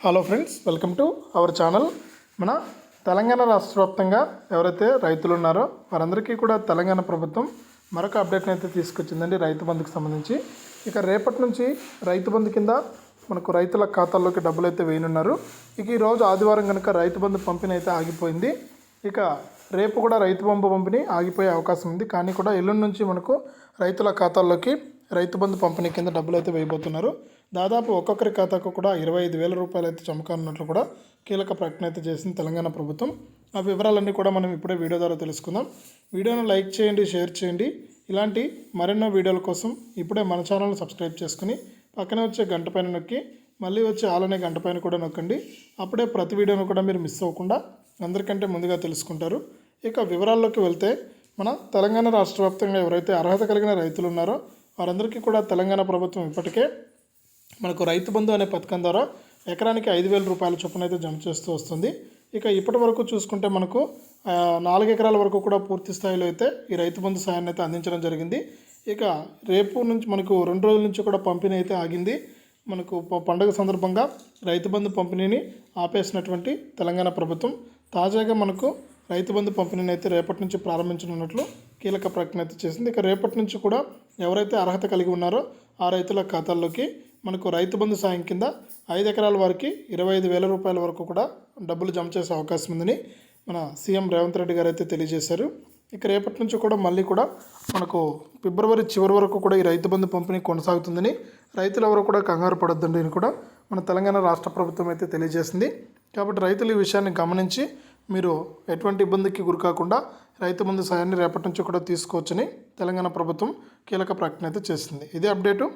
Hello friends welcome to our channel మన తెలంగాణ రాష్ట్ర వ్యాప్తంగా ఎవరైతే రైతులు ఉన్నారో వారందరికీ కూడా తెలంగాణ ప్రభుత్వం మరొక అప్డేట్ని అయితే తీసుకొచ్చిందండి రైతు బంధుకు సంబంధించి. ఇక రేపటి నుంచి రైతు బంధు కింద మనకు రైతుల ఖాతాల్లోకి డబ్బులు అయితే వేయనున్నారు. ఇక ఈరోజు ఆదివారం కనుక రైతు బంధు పంపిణీ అయితే ఆగిపోయింది. ఇక రేపు కూడా రైతు బంధు పంపిణీ ఆగిపోయే అవకాశం ఉంది. కానీ కూడా ఎల్లుండి నుంచి మనకు రైతుల ఖాతాల్లోకి రైతు బంధు పంపిణీ కింద డబ్బులు అయితే వేయబోతున్నారు. దాదాపు ఒక్కొక్కరి ఖాతాకు కూడా ఇరవై ఐదు వేల రూపాయలు అయితే చమకానున్నట్లు కూడా కీలక ప్రకటన అయితే చేసింది తెలంగాణ ప్రభుత్వం. ఆ వివరాలన్నీ కూడా మనం ఇప్పుడే వీడియో ద్వారా తెలుసుకుందాం. వీడియోను లైక్ చేయండి షేర్ చేయండి. ఇలాంటి మరెన్నో వీడియోల కోసం ఇప్పుడే మన ఛానల్ని సబ్స్క్రైబ్ చేసుకుని పక్కనే వచ్చే గంట పైన నొక్కి మళ్ళీ వచ్చే ఆలనే గంట పైన కూడా నొక్కండి. అప్పుడే ప్రతి వీడియోను కూడా మీరు మిస్ అవ్వకుండా అందరికంటే ముందుగా తెలుసుకుంటారు. ఇక వివరాల్లోకి వెళ్తే మన తెలంగాణ రాష్ట్ర వ్యాప్తంగా ఎవరైతే అర్హత కలిగిన రైతులు ఉన్నారో వారందరికీ కూడా తెలంగాణ ప్రభుత్వం ఇప్పటికే మనకు రైతు బంధు అనే పథకం ద్వారా ఎకరానికి ఐదు వేల రూపాయల చొప్పున అయితే జమ చేస్తూ వస్తుంది. ఇక ఇప్పటి వరకు చూసుకుంటే మనకు నాలుగు ఎకరాల వరకు కూడా పూర్తి స్థాయిలో అయితే ఈ రైతు బంధు సాయాన్ని అయితే అందించడం జరిగింది. ఇక రేపు నుంచి మనకు రెండు రోజుల నుంచి కూడా పంపిణీ అయితే ఆగింది. మనకు పండుగ సందర్భంగా రైతు బంధు పంపిణీని ఆపేసినటువంటి తెలంగాణ ప్రభుత్వం తాజాగా మనకు రైతు బంధు పంపిణీని అయితే రేపటి నుంచి ప్రారంభించనున్నట్లు కీలక ప్రకటన అయితే చేసింది. ఇక రేపటి నుంచి కూడా ఎవరైతే అర్హత కలిగి ఉన్నారో ఆ రైతుల ఖాతాల్లోకి మనకు రైతు బంధు సాయం కింద ఐదు ఎకరాల వారికి ఇరవై ఐదు వేల రూపాయల వరకు కూడా డబ్బులు జమ చేసే అవకాశం ఉందని మన సీఎం రేవంత్ రెడ్డి గారు అయితే తెలియజేశారు. ఇక రేపటి నుంచి కూడా మళ్ళీ కూడా మనకు ఫిబ్రవరి చివరి వరకు కూడా ఈ రైతు బంధు పంపిణీ కొనసాగుతుందని రైతులు ఎవరు కూడా కంగారు పడొద్దండి అని కూడా మన తెలంగాణ రాష్ట్ర ప్రభుత్వం అయితే తెలియజేసింది. కాబట్టి రైతులు ఈ విషయాన్ని గమనించి మీరు ఎటువంటి ఇబ్బందికి గురికాకుండా రైతు బంధు సాయాన్ని రేపటి నుంచి కూడా తీసుకోవచ్చని తెలంగాణ ప్రభుత్వం కీలక ప్రకటన అయితే చేసింది. ఇదే అప్డేటు.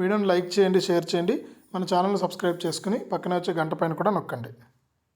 వీడియోని లైక్ చేయండి షేర్ చేయండి. మన ఛానల్ని సబ్స్క్రైబ్ చేసుకుని పక్కనే వచ్చే గంట పైన కూడా నొక్కండి.